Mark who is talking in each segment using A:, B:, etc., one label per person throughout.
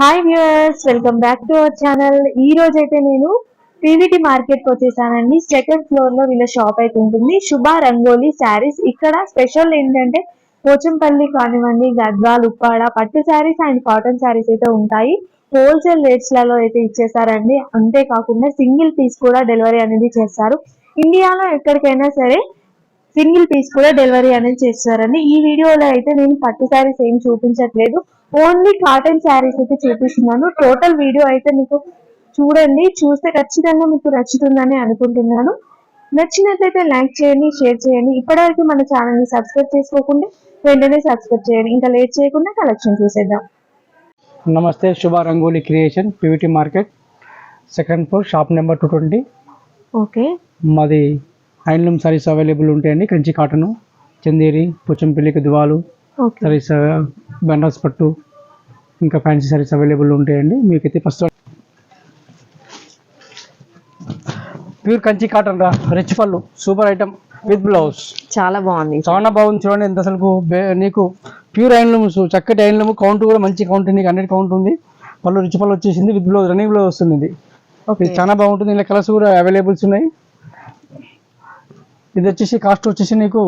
A: Hi viewers welcome back to our channel ఈ రోజు అయితే నేను పీవీటీ మార్కెట్కి వచ్చేసానండి. సెకండ్ ఫ్లోర్లో వీళ్ళ షాప్ అయితే ఉంటుంది. శుభ రంగోలీ శారీస్ ఇక్కడ స్పెషల్ ఏంటంటే పోచంపల్లి కానివ్వండి గద్వాల్ ఉప్పాడ పట్టు శారీస్ అండ్ కాటన్ శారీస్ అయితే ఉంటాయి. హోల్సేల్ రేట్స్లలో అయితే ఇచ్చేసారండి. అంతేకాకుండా సింగిల్ పీస్ కూడా డెలివరీ అనేది చేస్తారు. ఇండియాలో ఎక్కడికైనా సరే సింగిల్ పీస్ కూడా డెలివరీ అనేది చేస్తారండి. ఈ వీడియోలో అయితే నేను పట్టు శారీస్ ఏం చూపించట్లేదు. ఓన్లీ కాటన్ శారీస్ అయితే చూపిస్తున్నాను. టోటల్ వీడియో అయితే మీకు చూడండి. చూస్తే ఖచ్చితంగా మీకు నచ్చుతుందని అనుకుంటున్నాను. నచ్చినట్లయితే లైక్ చేయండి షేర్ చేయండి. ఇప్పటివరకు మన ఛానల్ని సబ్స్క్రైబ్ చేసుకోకుండా వెంటనే సబ్స్క్రైబ్ చేయండి. ఇంకా లేట్ చేయకుండా కలెక్షన్ చూసేద్దాం.
B: నమస్తే Shubha Rangoli creation PVT market second floor shop number two twenty.
A: Okay.
B: మాది హ్యాండ్లూమ్ సారీస్ అవైలబుల్ ఉంటాయండి. కంచి కాటను చందేరి పుచ్చంపల్లి దువాలు సారీస్ బెనారస్ పట్టు ఇంకా ఫ్యాన్సీ సారీస్ అవైలబుల్ ఉంటాయండి. మీకైతే ఫస్ట్ ప్యూర్ కంచి కాటన్ రా రిచ్ పళ్ళు సూపర్ ఐటమ్ విత్ బ్లౌజ్
A: చాలా బాగుంది.
B: చాలా బాగుంది చూడండి ఎంత అసలు నీకు ప్యూర్ హ్యాండ్లూమ్స్ చక్కటి హ్యాండ్లూమ్ కౌంట్ కూడా మంచి కౌంట్ నీకు హండ్రెడ్ కౌంట్ ఉంది. పళ్ళు రిచ్ పళ్ళు వచ్చేసింది విత్ బ్లౌజ్ రన్నింగ్ బ్లౌజ్ వస్తుంది ఇది. చాలా బాగుంటుంది ఇలా కలర్స్ కూడా అవైలబుల్స్ ఉన్నాయి. ఇది వచ్చేసి కాస్ట్ వచ్చేసి నీకు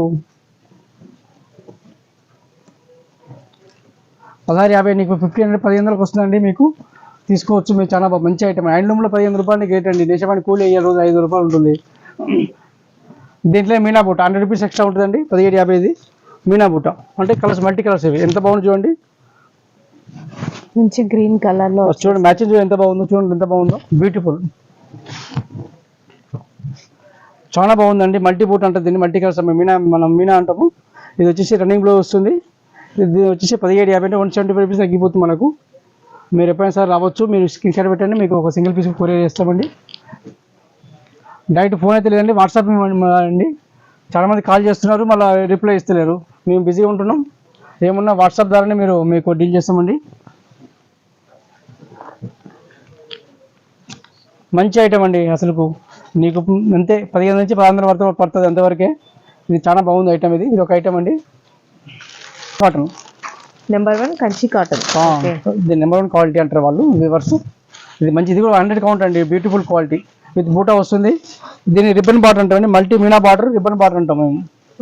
B: పదహారు యాభై నీకు ఫిఫ్టీ హండ్రెడ్ పదిహేను వందలకు వస్తుందండి మీకు. తీసుకోవచ్చు మీరు చాలా బాగా మంచి ఐటమ్ హ్యాండ్లూమ్లో పదిహేను రూపాయలు రేట్ అండి. దేశపానికి కూలి అయ్యే రోజు ఐదు రూపాయలు ఉంటుంది. దీంట్లో మీనా బుట్ట హండ్రెడ్ రూపీస్ ఎక్స్ట్రా ఉంటుందండి. పదిహేడు యాభై ఇది. మీనా బుట్ట అంటే కలర్స్ మల్టీ కలర్స్ ఇవి. ఎంత బాగుంది చూడండి.
A: మంచి గ్రీన్ కలర్లో
B: చూడండి మ్యాచింగ్ చూడండి ఎంత బాగుందో చూడండి ఎంత బాగుందో. బ్యూటిఫుల్ చాలా బాగుందండి. మల్టీ బూట్ అంటే దీన్ని మల్టీ కలర్స్ మీనా మనం మీనా అంటాము. ఇది వచ్చేసి రన్నింగ్ బ్లో వస్తుంది. ఇది వచ్చేసి పదిహేడు యాభై అంటే వన్ సెవెంటీ ఫైవ్ రూపీస్ తగ్గిపోతుంది మనకు. మీరు ఎప్పుడైనా సరే రావచ్చు. మీరు స్క్రీన్ షాట్ పెట్టండి. మీకు ఒక సింగిల్ పీస్ కొరియర్ చేస్తామండి. డైరెక్ట్ ఫోన్ అయితే లేదండి. వాట్సాప్ అండి. చాలామంది కాల్ చేస్తున్నారు. మళ్ళీ రిప్లై ఇస్తలేరు. మేము బిజీగా ఉంటున్నాం. ఏమున్నా వాట్సాప్ ద్వారానే మీరు మీకు డీల్ చేస్తామండి. మంచి ఐటమ్ అండి అసలుకు. నీకు అంతే పదిహేను నుంచి పదహారు వరకు పడుతుంది అంతవరకే. ఇది చాలా బాగుంది ఐటమ్ ఇది. ఇది ఒక ఐటమ్ అండి cotton
A: number one Kanchi cotton
B: ఇది నెంబర్ వన్ క్వాలిటీ అంటారు వాళ్ళు వివర్స్ ఇది మంచి ఇది కూడా హండ్రెడ్ కౌంట్ అండి. బ్యూటిఫుల్ క్వాలిటీ విత్ బూటా వస్తుంది. దీన్ని రిబ్బన్ బాటర్ అంటామండి multi Meena border ribbon border అంటాం మేము.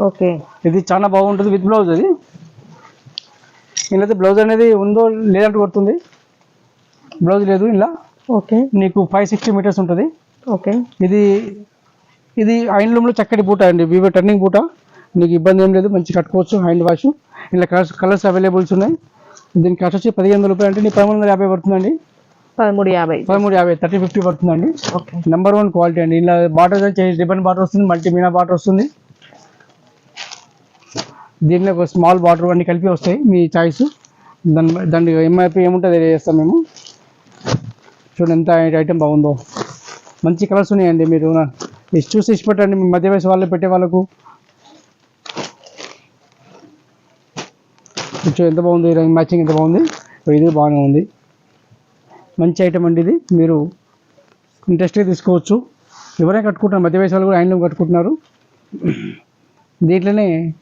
A: ఓకే
B: ఇది చాలా బాగుంటుంది విత్ బ్లౌజ్ అది ఇలా బ్లౌజ్ అనేది ఉందో లేదంటూ కొడుతుంది. బ్లౌజ్ లేదు ఇలా
A: ఓకే
B: నీకు ఫైవ్ సిక్స్టీ మీటర్స్ ఉంటుంది.
A: ఓకే.
B: ఇది ఇది హ్యాండ్లూమ్లో చక్కటి బూట అండి. వివో టర్నింగ్ బూట. నీకు ఇబ్బంది ఏం లేదు మంచి కట్టుకోవచ్చు హ్యాండ్ వాష్. ఇలా కలర్స్ కలర్స్ అవైలబుల్స్ ఉన్నాయి. దీని కాస్ట్ వచ్చి పదిహేను వందల రూపాయలు అంటే నీకు పదమూడు వందల యాభై పడుతుందండి.
A: పదమూడు యాభై.
B: పదమూడు యాభై థర్టీ ఫిఫ్టీ పడుతుందండి.
A: ఓకే.
B: నెంబర్ వన్ క్వాలిటీ అండి. ఇలా బాటర్ రిబన్ బాటర్ వస్తుంది మల్టీ మీనా బాటర్ వస్తుంది. దీంట్లో ఒక స్మాల్ బాటర్ అన్ని కలిపి వస్తాయి మీ చాయిస్. దాని దాని ఎంఐపి ఏముంటుంది చేస్తాం మేము. చూడండి ఎంత ఐటమ్ బాగుందో. మంచి కలర్స్ ఉన్నాయండి మీరు. నా- చూసి ఇష్టపెట్టండి మీ మధ్య వయసు వాళ్ళు పెట్టే వాళ్ళకు. కొంచెం ఎంత బాగుంది? మ్యాచింగ్ ఎంత బాగుంది? ఇది బాగానే ఉంది. మంచి ఐటమ్ అండి ఇది. మీరు ఇంట్రెస్ట్గా తీసుకోవచ్చు. ఎవరైనా కట్టుకుంటున్నారు మధ్య వయసు వాళ్ళు కూడా హ్యాండ్లూమ్ కట్టుకుంటున్నారు. దీంట్లోనే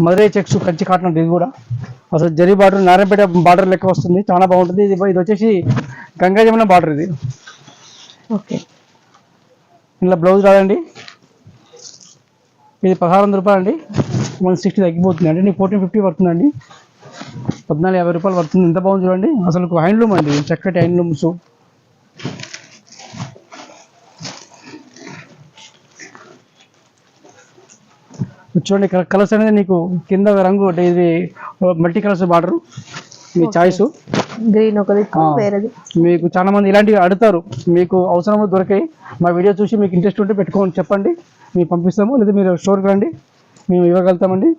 B: మదురై చెక్స్ కంచి కాటన్ ఇది కూడా. అసలు జరి బార్డర్ నారాయణపేట బార్డర్ లెక్క వస్తుంది. చాలా బాగుంటుంది. ఇది ఇది వచ్చేసి గంగాజమున బార్డర్ ఇది.
A: ఓకే.
B: ఇలా బ్లౌజ్ రాదండి. ఇది పదహారు వందల రూపాయలు అండి వన్ సిక్స్టీ తగ్గిపోతుంది. అండి నీకు ఫోర్టీన్ ఫిఫ్టీ పడుతుందండి. పద్నాలుగు యాభై రూపాయలు పడుతుంది. ఎంత బాగుంది చూడండి. అసలు హ్యాండ్లూమ్ అండి. చక్కటి హ్యాండ్లూమ్స్ చూడండి కలర్స్ అనేది నీకు కింద రంగు అంటే ఇది మల్టీ కలర్స్ బార్డర్. మీ చాయిస్.
A: గ్రీన్ ఒక దిక్కు. వేరేది.
B: మీకు చాలా మంది ఇలాంటివి అడుగుతారు. మీకు అవసరమో దొరికాయి మా వీడియో చూసి మీకు ఇంట్రెస్ట్ ఉంటే పెట్టుకోండి చెప్పండి. మేము పంపిస్తాము. లేదా మీరు స్టోర్కి రండి. మేము ఇవ్వగలుగుతామండి.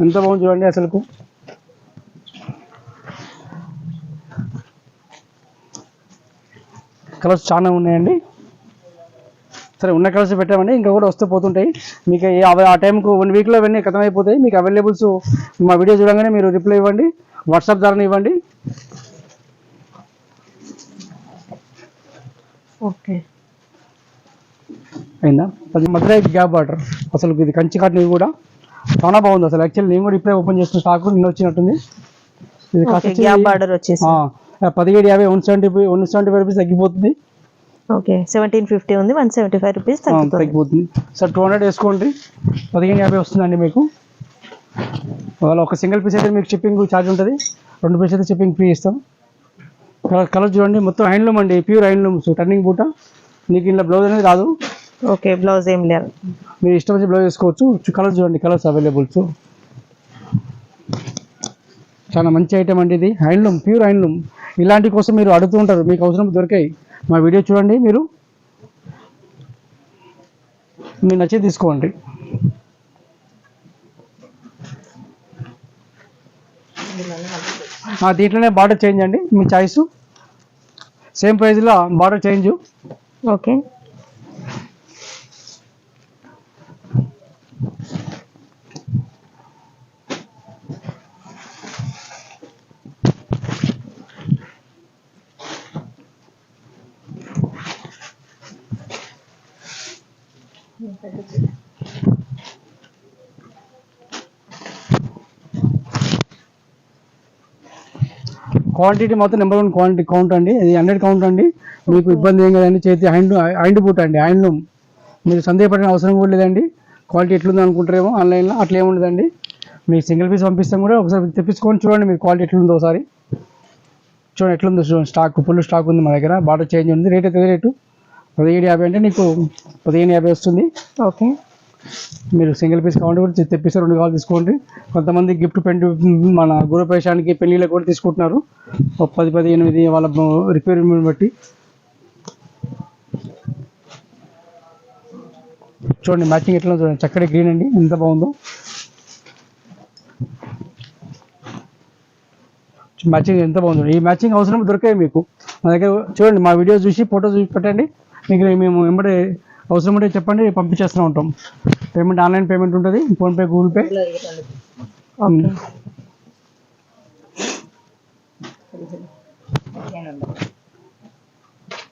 B: ఎంత బాగుంది చూడండి అసలుకు. కలర్స్ చాలా ఉన్నాయండి. సరే ఉన్న కలర్స్ పెట్టామండి. ఇంకా కూడా వస్తూ పోతుంటాయి. మీకు ఆ టైంకు వన్ వీక్లో ఇవన్నీ అయిపోతాయి. మీకు అవైలబుల్స్ మా వీడియో చూడగానే మీరు రిప్లై ఇవ్వండి. వాట్సాప్ ద్వారా ఇవ్వండి.
A: ఓకే.
B: అయిందా? అది మధురై గ్యాప్ వాటర్. అసలు ఇది కంచి కాటన్ కూడా చాలా బాగుంది అసలు. యాక్చువల్లీ నేను కూడా ఇప్పుడే ఓపెన్ చేసిన స్టాక్ నిన్న వచ్చినట్టుంది. ఇది ఆ, పదిహేడు యాభై one seventy one seventy five rupees తగ్గిపోతుంది.
A: ఓకే సెవెంటీన్ ఫిఫ్టీ ఉంది వన్ సెవెంటీ ఫైవ్ రూపీస్
B: తగ్గిపోతుంది. సార్ టూ హండ్రెడ్ వేసుకోండి. పదిహేను యాభై వస్తుందండి మీకు. ఒకవేళ ఒక సింగిల్ పీస్ అయితే మీకు షిప్పింగ్ ఛార్జ్ ఉంటుంది. రెండు పీస్ అయితే షిప్పింగ్ ఫ్రీ ఇస్తాం. కలర్ చూడండి మొత్తం హ్యాండ్లూమ్ అండి ప్యూర్ హ్యాండ్లూమ్స్ టర్నింగ్ బూట మీకు ఇలా బ్లౌజ్ అనేది రాదు.
A: ఓకే బ్లౌజ్ ఏం లేదు.
B: మీరు ఇష్టం వచ్చి బ్లౌజ్ వేసుకోవచ్చు. కలర్ చూడండి కలర్స్ అవైలబుల్స్ చాలా మంచి ఐటమ్ అండి ఇది. హ్యాండ్లూమ్ ప్యూర్ హ్యాండ్లూమ్ ఇలాంటి కోసం మీరు అడుగుతూ ఉంటారు మీకు అవసరం దొరికాయి. మా వీడియో చూడండి మీరు. మీరు నచ్చి తీసుకోండి. దీంట్లోనే బార్డర్ చేంజ్ అండి మీ చాయిస్ సేమ్ ప్రైస్లో బార్డర్ చేంజ్
A: ఓకే
B: క్వాంటిటీ మొత్తం నెంబర్ వన్ క్వాంటిటీ కౌంట్ అండి. ఇది హండ్రెడ్ కౌంట్ అండి. మీకు ఇబ్బంది ఏం కదండి. చేతి హ్యాండ్ హ్యాండ్ బూట్ అండి. హ్యాండ్లూమ్ మీరు సందేహపడిన అవసరం కూడా లేదండి. క్వాలిటీ ఎట్లుంది అనుకుంటారేమో ఆన్లైన్లో అట్లా ఏముండదండి మీకు సింగిల్ పీస్ పంపిస్తాం కూడా. ఒకసారి తెప్పించుకొని చూడండి మీరు క్వాలిటీ ఎట్లుందో ఒకసారి. చూడండి ఎట్లుందో చూడండి. స్టాక్ ఫుల్ స్టాక్ ఉంది మా దగ్గర. బాటర్ చేంజ్ ఉంది. రేట్ అయితే రేటు. పదిహేడు యాభై అంటే నీకు పదిహేను యాభై వస్తుంది.
A: ఓకే
B: మీరు సింగిల్ పీస్ కావాలంటే కూడా తెప్పిస్తే రెండు కావాలి తీసుకోండి. కొంతమంది గిఫ్ట్ పెండ్ మన గృహప్రవేశానికి పెళ్ళిళ్ళకి కూడా తీసుకుంటున్నారు. పది పది ఎనిమిది వాళ్ళ రిక్వైర్మెంట్ బట్టి. చూడండి మ్యాచింగ్ ఎట్లా చూడండి. చక్కటి గ్రీన్ అండి. ఎంత బాగుందో. మ్యాచింగ్ ఎంత బాగుందో. ఈ మ్యాచింగ్ అవసరం దొరికాయి మీకు. మా దగ్గర చూడండి మా వీడియో చూసి ఫోటో చూసి పెట్టండి. మీకు మేము వెంబడి అవసరం ఉంటే చెప్పండి పంపించేస్తూ ఉంటాం. పేమెంట్ ఆన్లైన్ పేమెంట్ ఉంటుంది. PhonePe Google Pay.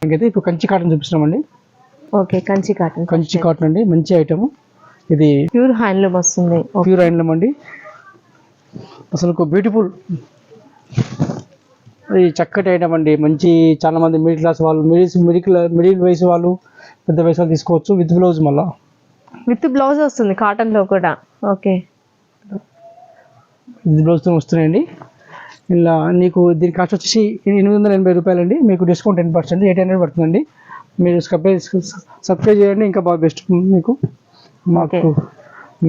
B: ఇంకైతే ఇప్పుడు Kanchi cotton చూపిస్తున్నామండి.
A: Okay Kanchi cotton.
B: Kanchi cotton అండి. మంచి ఐటమ్. ఇది
A: ప్యూర్ హ్యాండ్లూమ్ వస్తుంది.
B: ప్యూర్ హ్యాండ్లూమ్ అండి. అసలు బ్యూటిఫుల్. ఇది చక్కటి ఐటమ్ అండి. మంచి చాలా మంది మిడిల్ క్లాస్ వాళ్ళు మిడిల్ మిడిల్ మిడిల్ వయసు వాళ్ళు పెద్ద వయసు వాళ్ళు తీసుకోవచ్చు విత్ బ్లౌజ్ మళ్ళా.
A: విత్ బ్లౌజ్ వస్తుంది కాటన్లో కూడా. ఓకే
B: విత్ బ్లౌజ్తో వస్తున్నాయండి. ఇలా నీకు దీని కాస్ట్ వచ్చేసి ఎనిమిది వందల ఎనభై రూపాయలండి. మీకు discount ten percent eight hundred పడుతుందండి. మీరు సబ్స్క్రైబ్ సబ్స్క్రైబ్ చేయండి. ఇంకా బాగా బెస్ట్ మీకు. మాకు.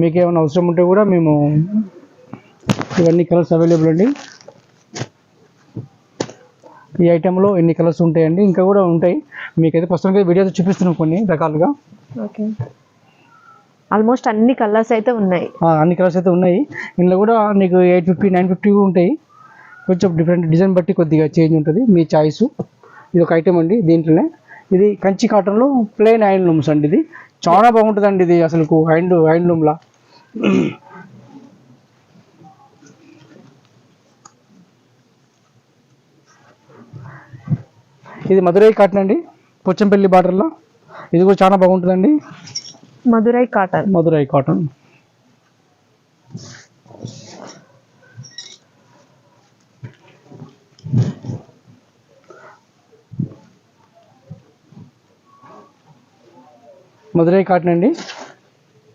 B: మీకు ఏమైనా అవసరం ఉంటే కూడా మేము ఇవన్నీ కలర్స్ అవైలబుల్ అండి. ఈ ఐటెంలో ఎన్ని కలర్స్ ఉంటాయండి ఇంకా కూడా ఉంటాయి. మీకైతే ప్రస్తుతానికి వీడియోతో చూపిస్తున్నాం కొన్ని రకాలుగా.
A: ఓకే ఆల్మోస్ట్ అన్ని కలర్స్ అయితే ఉన్నాయి.
B: అన్ని కలర్స్ అయితే ఉన్నాయి. ఇందులో కూడా నీకు ఎయిట్ ఫిఫ్టీ నైన్ ఫిఫ్టీ ఉంటాయి. కొంచెం డిఫరెంట్ డిజైన్ బట్టి కొద్దిగా చేంజ్ ఉంటుంది. మీ చాయిస్ ఇది ఒక ఐటమ్ అండి దీంట్లోనే. ఇది కంచి కాటన్లో ప్లెయిన్ హ్యాండ్లూమ్స్ అండి ఇది. చాలా బాగుంటుందండి ఇది అసలు హ్యాండ్ హ్యాండ్లూమ్లా ఇది మధురై కాటన్ అండి. పొచ్చంపల్లి బార్డర్లో ఇది కూడా చాలా బాగుంటుందండి.
A: Madurai cotton.
B: Madurai cotton. Madurai cotton అండి?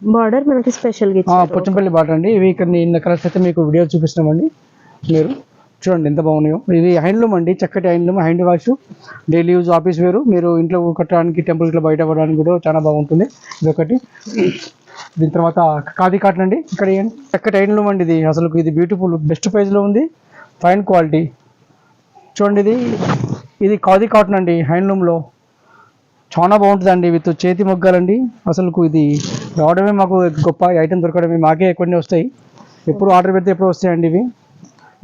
A: బార్డర్ మనకి స్పెషల్గా
B: ఆ,
A: ఇచ్చారు.
B: పొచ్చంపల్లి బాట అండి. ఇవి ఇక్కడ ఇన్న కలర్స్ అయితే మీకు వీడియో చూపిస్తున్నామండి. మీరు చూడండి ఎంత బాగున్నాయో. ఇది హ్యాండ్లూమ్ అండి చక్కటి handloom hand wash. Daily use office వేరు. మీరు ఇంట్లో కట్టడానికి టెంపుల్ ఇట్లా బయట పడడానికి కూడా చాలా బాగుంటుంది. ఇది ఒకటి దీని తర్వాత ఖాదీ కాటన్ అండి. ఇక్కడ చక్కటి హ్యాండ్లూమ్ అండి ఇది. అసలు ఇది బ్యూటిఫుల్ బెస్ట్ ప్రైస్లో ఉంది. ఫైన్ క్వాలిటీ చూడండి ఇది. ఇది ఖాదీ కాటన్ అండి హ్యాండ్లూమ్లో చాలా బాగుంటుందండి విత్ చేతి మొగ్గాలండి. అసలు ఇది రావడమే మాకు గొప్ప ఐటెం దొరకడమే. మాకే కొన్ని వస్తాయి. ఎప్పుడు ఆర్డర్ పెడితే ఎప్పుడు వస్తాయండి ఇవి?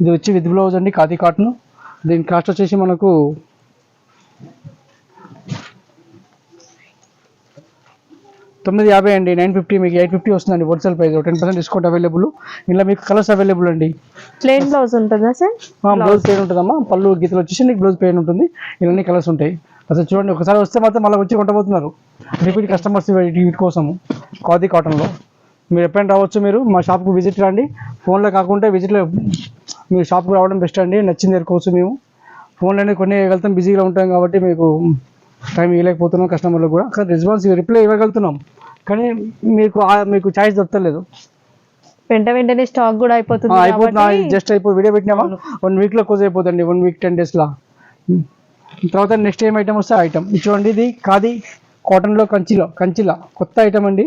B: ఇది వచ్చి విత్ బ్లౌజ్ అండి ఖాదీ కాటన్. దీని కాస్ట్ వచ్చేసి మనకు తొమ్మిది యాభై అండి నైన్ ఫిఫ్టీ మీకు ఎయిట్ ఫిఫ్టీ వస్తుందండి wholesale price ten percent discount available ఇలా మీకు కలర్స్ అవైలబుల్ అండి.
A: ప్లెయిన్ బ్లౌజ్ ఉంటుందా సార్
B: బ్లౌజ్ పెయిన్ ఉంటుందమ్మా. పళ్ళు గీతలు వచ్చేసి నీకు బ్లౌజ్ పెయిన్ ఉంటుంది. ఇవన్నీ కలర్స్ ఉంటాయి. అసలు చూడండి ఒకసారి వస్తే మాత్రం మళ్ళీ వచ్చి కొంటబోతున్నారు రిపీట్ కస్టమర్స్ వీటి కోసము. ఖాదీ కాటన్లో. మీరు ఎప్పుడైనా రావచ్చు మీరు మా షాప్కి విజిట్ రండి. ఫోన్లో కాకుండా విజిట్లో మీరు షాప్కి రావడం బెస్ట్ అండి. నచ్చింది ఎరుకోవచ్చు మేము. ఫోన్లోనే కొన్ని ఇవ్వగలుగుతాం. బిజీగా ఉంటాం కాబట్టి మీకు టైం ఇవ్వలేకపోతున్నాం కస్టమర్లకు కూడా. కానీ రెస్పాన్స్ రిప్లై ఇవ్వగలుగుతున్నాం. కానీ మీకు మీకు ఛాయిస్ దొరకలేదు.
A: వెంట వెంటనే స్టాక్ కూడా అయిపోతుంది
B: అయిపోతుంది. జస్ట్ అయిపోయి వీడియో పెట్టినామా? వన్ వీక్లో క్లోజ్ అయిపోతుంది వన్ వీక్ టెన్ డేస్లో తర్వాత నెక్స్ట్ ఏం ఐటమ్ వస్తే ఐటమ్ చూడండి ఇది ఖాదీ కాటన్లో కంచిలో కంచిలా. కొత్త ఐటమ్ అండి.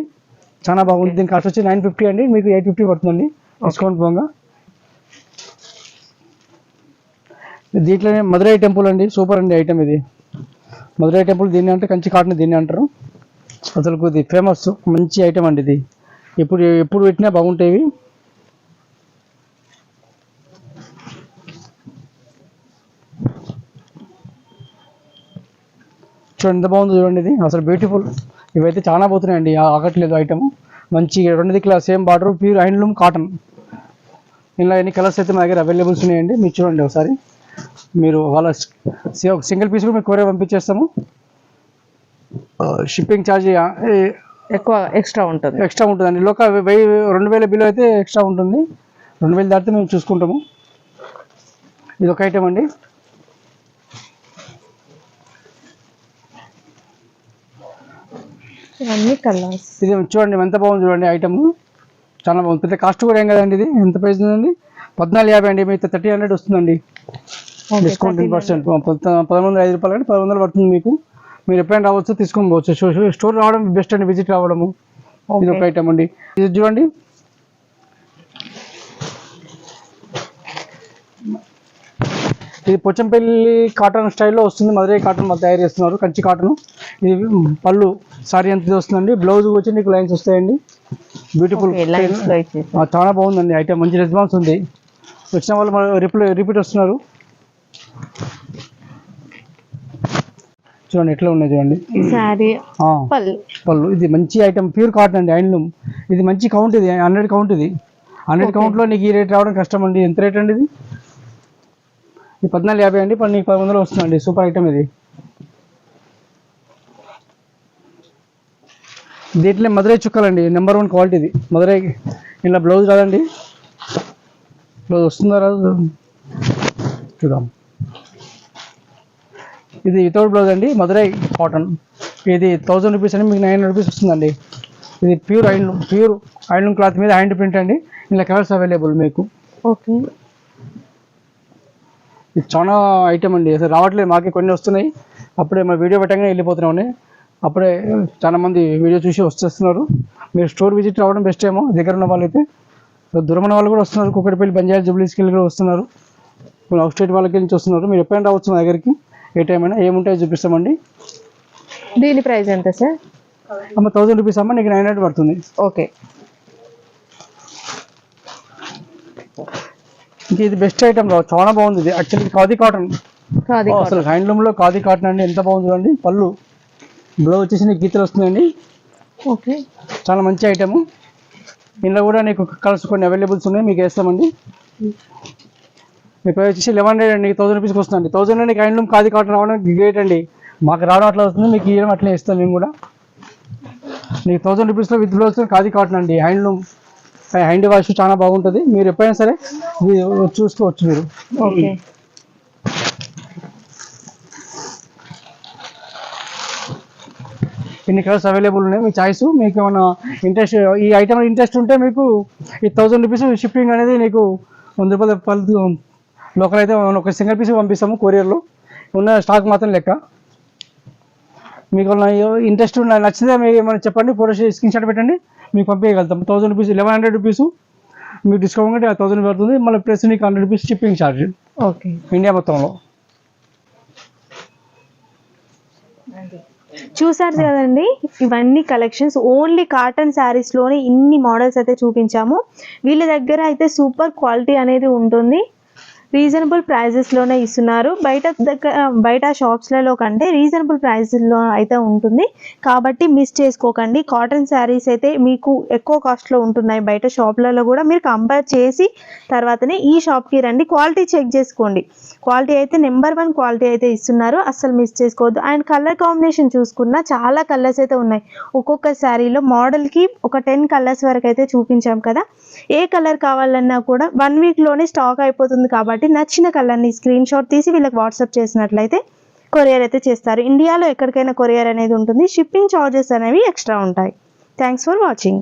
B: చాలా బాగుంది. దీని కాస్ట్ వచ్చి నైన్ ఫిఫ్టీ అండి. మీకు ఎయిట్ ఫిఫ్టీ పడుతుందండి. డిస్కౌంట్ పోగా. దీంట్లోనే మధురై టెంపుల్ అండి సూపర్ అండి ఐటమ్ ఇది. మధురై టెంపుల్ దీన్ని అంటే కంచి కాటన్ దీన్ని అంటారు. అసలు ఇది ఫేమస్ మంచి ఐటమ్ అండి ఇది. ఎప్పుడు ఎప్పుడు పెట్టినా బాగుంటాయి చూడండి ఎంత బాగుందో చూడండి ఇది. అసలు బ్యూటిఫుల్ ఇవైతే చాలా పోతున్నాయండి ఆగట్లేదు ఐటమ్. మంచి రెండు దిక్కుల same border pure handloom cotton. ఇలా ఎన్ని కలర్స్ అయితే మా దగ్గర అవైలబుల్స్ ఉన్నాయండి మీరు చూడండి ఒకసారి. మీరు వాళ్ళ సింగిల్ పీస్ కూడా మీకు కొరియర్ పంపించేస్తాము. షిప్పింగ్ ఛార్జ్
A: ఎక్కువ ఎక్స్ట్రా ఉంటుంది.
B: ఎక్స్ట్రా ఉంటుందండి. లోక వెయ్యి రెండు వేల బిల్ అయితే ఎక్స్ట్రా ఉంటుంది. రెండు వేలు దాటితే మేము చూసుకుంటాము. ఇది ఒక ఐటమ్ అండి.
A: ఇవన్నీ కలర్స్
B: ఇది చూడండి ఎంత బాగుంది చూడండి ఐటమ్ చాలా బాగుంది. పెద్ద కాస్ట్ కూడా ఏం కదండి ఇది. ఎంత ప్రైస్ ఉందండి? పద్నాలుగు యాభై అండి మీకు థర్టీ హండ్రెడ్ వస్తుందండి. డిస్కౌంట్ టెన్ పర్సెంట్ పదమూడు వందల ఐదు రూపాయలు అంటే పది వందలు పడుతుంది మీకు. మీరు ఎప్పుడైనా రావచ్చు తీసుకొని పోవచ్చు. స్టో- స్టో- స్టోర్ రావడం బెస్ట్ అండి విజిట్ రావడము. ఇది ఒక ఐటమ్ అండి. ఇది చూడండి. ఇది పోచంపల్లి కాటన్ స్టైల్లో వస్తుంది. మధురై కాటన్ మాకు తయారు చేస్తున్నారు కంచి కాటన్. ఇది పళ్ళు సారీ ఎంత వస్తుందండి. బ్లౌజ్ వచ్చి నీకు లైన్స్ వస్తాయండి. బ్యూటిఫుల్ చాలా బాగుందండి ఐటమ్. మంచి రెస్పాన్స్ ఉంది. వచ్చిన వాళ్ళు రిప్లై రిపీట్ వస్తున్నారు. చూడండి ఎట్లా ఉన్నాయి చూడండి.
A: పళ్ళు.
B: ఇది మంచి ఐటమ్ ప్యూర్ కాటన్ అండి హ్యాండ్లూమ్ ఇది మంచి కౌంట్ ఇది హండ్రెడ్ కౌంట్ ఇది. హండ్రెడ్ కౌంట్లో నీకు ఈ రేట్ రావడం కష్టం అండి. ఎంత రేట్ అండి ఇది? ఇది పద్నాలుగు యాభై అండి నీకు పది వందలు వస్తుందండి. సూపర్ ఐటమ్ ఇది. దీంట్లో మధురై చుక్కలండి నెంబర్ వన్ క్వాలిటీ ఇది. మధురై ఇలా బ్లౌజ్ రాదండి బ్లౌజ్ వస్తుందా రాదు చూద్దాం. ఇది వితౌట్ బ్లౌజ్ అండి మధురై కాటన్. ఇది థౌజండ్ రూపీస్ అండి మీకు నైన్ హండ్రెడ్ రూపీస్ వస్తుందండి. ఇది pure handloom pure handloom cloth మీద హ్యాండ్ ప్రింట్ అండి. ఇలా కలర్స్ అవైలబుల్ మీకు.
A: ఓకే.
B: ఇది చాలా ఐటమ్ అండి అసలు రావట్లేదు మాకే కొన్ని వస్తున్నాయి. అప్పుడే మా వీడియో పెట్టగానే వెళ్ళిపోతున్నామని అప్పుడే చాలా మంది వీడియో చూసి వచ్చేస్తున్నారు మీరు స్టోర్ విజిట్ రావడం బెస్ట్ ఏమో దగ్గర ఉన్న వాళ్ళైతే. సో దూరం ఉన్న వాళ్ళు కూడా వస్తున్నారు. కుక్కటిపల్లి బంజారా జూబ్లీస్కి వెళ్ళి కూడా వస్తున్నారు. అవుట్ స్టేట్ వాళ్ళకి నుంచి వస్తున్నారు. మీరు ఎప్పుడైనా రావచ్చు మా దగ్గరికి? ఏ టైం అయినా. ఏముంటాయో చూపిస్తామండి.
A: దీని ప్రైస్ ఎంత సార్?
B: అమ్మ థౌసండ్ రూపీస్ అమ్మ నీకు నైన్ హండ్రెడ్ పడుతుంది.
A: ఓకే.
B: ఇంక ఇది బెస్ట్ ఐటమ్ రా చాలా బాగుంది ఇది. Actually khadi cotton.
A: కాది
B: అసలు హ్యాండ్లూమ్లో ఖాదీ కాటన్ అండి. ఎంత బాగుంది చూడండి. పళ్ళు. బ్లౌజ్ వచ్చేసి గీతలు వస్తుందండి
A: ఓకే.
B: చాలా మంచి ఐటమ్ ఇందులో కూడా నీకు కలర్స్ కొన్ని అవైలబుల్స్ ఉన్నాయి మీకు వేస్తామండి. మీ ప్రైస్ వచ్చేసి లెవెన్ హండ్రెడ్ అండి థౌసండ్ రూపీస్కి వస్తుందండి. థౌసండ్లో నీకు హ్యాండ్లూమ్ కాది కాటన్ రావడం గ్రేట్ అండి. మాకు రావడం అట్లా వస్తుంది మీకు ఇవ్వడం అట్లే ఇస్తాం మేము కూడా. నీకు థౌసండ్ రూపీస్లో విత్ బ్లౌజ్ కాది కాటన్ అండి హ్యాండ్లూమ్ హ్యాండ్ వాష్ చాలా బాగుంటుంది. మీరు ఎప్పుడైనా సరే చూసుకోవచ్చు మీరు.
A: ఓకే.
B: ఇన్ని కలర్స్ అవైలబుల్ ఉన్నాయి? మీ చాయిస్ మీకు ఏమైనా ఇంట్రెస్ట్ ఈ ఐటమ్ ఇంట్రెస్ట్ ఉంటే మీకు ఈ థౌసండ్ రూపీస్ షిప్పింగ్ అనేది నీకు వంద రూపాయల లోకల్ అయితే ఒక సింగిల్ పీస్ పంపిస్తాము కొరియర్లో ఉన్న స్టాక్ మాత్రం లెక్క. మీకు ఇంట్రెస్ట్ నచ్చితే మీకు ఏమైనా చెప్పండి ఫోటో స్క్రీన్ షాట్ పెట్టండి మీకు పంపించగలుగుతాం. Thousand rupees eleven hundred rupees మీకు డిస్కౌంట్ కంటే థౌసండ్ పడుతుంది. మళ్ళీ ప్లస్ నీకు hundred rupees shipping charge
A: okay
B: India మొత్తంలో.
A: చూసారు కదండి? ఇవన్నీ కలెక్షన్స్ ఓన్లీ కాటన్ శారీస్లోనే ఇన్ని మోడల్స్ అయితే చూపించాము. వీళ్ళ దగ్గర అయితే సూపర్ క్వాలిటీ అనేది ఉంటుంది. రీజనబుల్ ప్రైజెస్లోనే ఇస్తున్నారు. బయట దగ్గర బయట షాప్స్లలో కంటే రీజనబుల్ ప్రైజెస్లో అయితే ఉంటుంది. కాబట్టి మిస్ చేసుకోకండి. కాటన్ శారీస్ అయితే మీకు ఎక్కువ కాస్ట్లో ఉంటున్నాయి బయట షాప్లలో కూడా. మీరు కంపేర్ చేసి తర్వాతనే ఈ షాప్కి రండి. క్వాలిటీ చెక్ చేసుకోండి. క్వాలిటీ అయితే నెంబర్ వన్ క్వాలిటీ అయితే ఇస్తున్నారు. అస్సలు మిస్ చేసుకోవద్దు. అండ్ కలర్ కాంబినేషన్ చూసుకున్నా చాలా కలర్స్ అయితే ఉన్నాయి. ఒక్కొక్క శారీలో మోడల్కి ఒక టెన్ కలర్స్ వరకు అయితే చూపించాం కదా. ఏ కలర్ కావాలన్నా కూడా వన్ వీక్లోనే స్టాక్ అయిపోతుంది కాబట్టి కాబట్టి నచ్చిన కలర్ని స్క్రీన్ షాట్ తీసి వీళ్ళకి వాట్సాప్ చేసినట్లయితే కొరియర్ అయితే చేస్తారు. ఇండియాలో ఎక్కడికైనా కొరియర్ అనేది ఉంటుంది. షిప్పింగ్ ఛార్జెస్ అనేవి ఎక్స్ట్రా ఉంటాయి. Thanks for watching